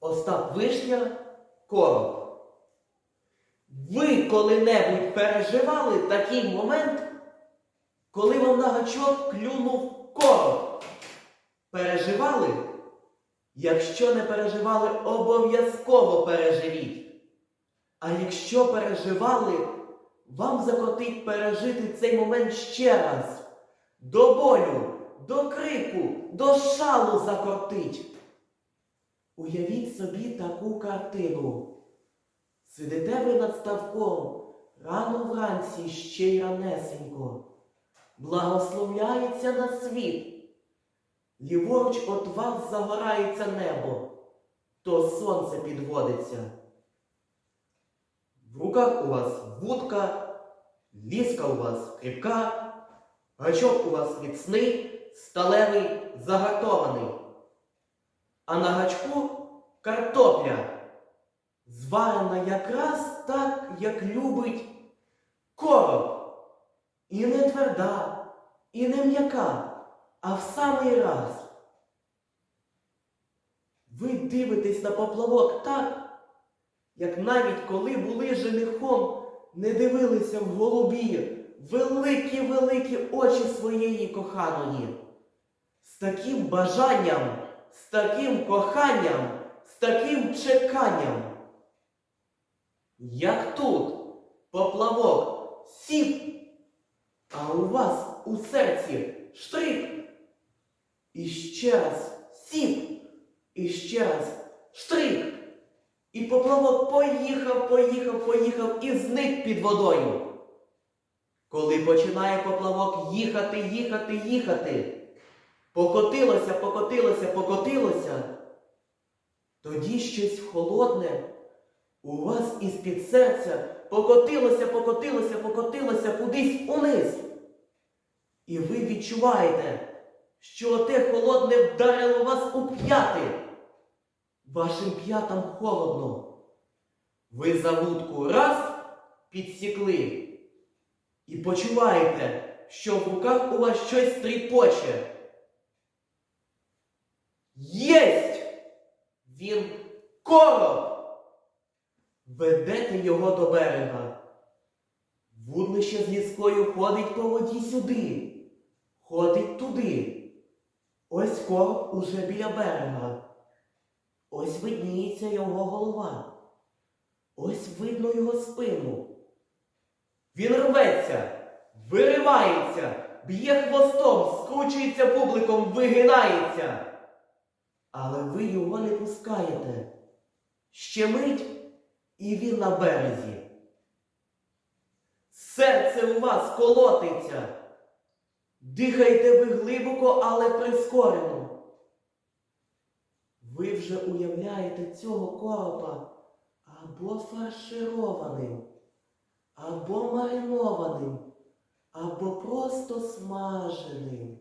Остап Вишня короб. Ви коли-небудь переживали такий момент, коли вам на гачок клюнув короб? Переживали? Якщо не переживали, обов'язково переживіть. А якщо переживали, вам закотить пережити цей момент ще раз. До болю, до крику, до шалу закотить. Уявіть собі таку картину. Сидите ви над ставком, рано вранці ще й ранесенько. Благословляється на світ. Ліворуч от вас загорається небо, то сонце підводиться. В руках у вас вудка, ліска у вас кріпка, гачок у вас міцний, сталевий, загартований. А на гачку картопля, зварена якраз так, як любить короб. І не тверда, і не м'яка, а в самий раз. Ви дивитесь на поплавок так, як навіть коли були женихом, не дивилися в голубі великі-великі очі своєї коханої. З таким бажанням, з таким коханням, з таким чеканням. Як тут поплавок сів, а у вас у серці штрик. І ще раз сів, і ще раз штрик. І поплавок поїхав, поїхав, поїхав і зник під водою. Коли починає поплавок їхати, їхати, їхати, покотилося, покотилося, покотилося, тоді щось холодне у вас із-під серця покотилося, покотилося, покотилося кудись униз. І ви відчуваєте, що те холодне вдарило вас у п'яти. Вашим п'ятам холодно. Ви за вудку раз підсікли і почуваєте, що в руках у вас щось тріпоче. Єсть! Він короб! Ведете його до берега. Вудлище з ліскою ходить по воді сюди, ходить туди. Ось короб уже біля берега. Ось видніється його голова. Ось видно його спину. Він рветься, виривається, б'є хвостом, скручується бубликом, вигинається. Але ви його не пускаєте. Ще мить, і він на березі. Серце у вас колотиться. Дихаєте ви глибоко, але прискорено. Ви вже уявляєте цього коропа або фаршированим, або маринованим, або просто смаженим,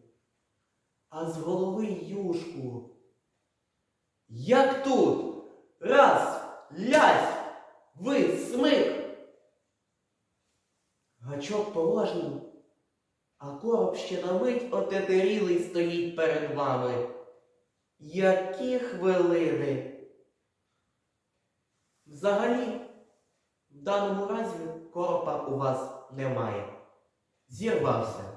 а з голови юшку. Як тут? Раз, лясь, ви смик. Гачок порожній, а короб ще на мить отетерілий стоїть перед вами. Які хвилини! Взагалі, в даному разі коропа у вас немає. Зірвався.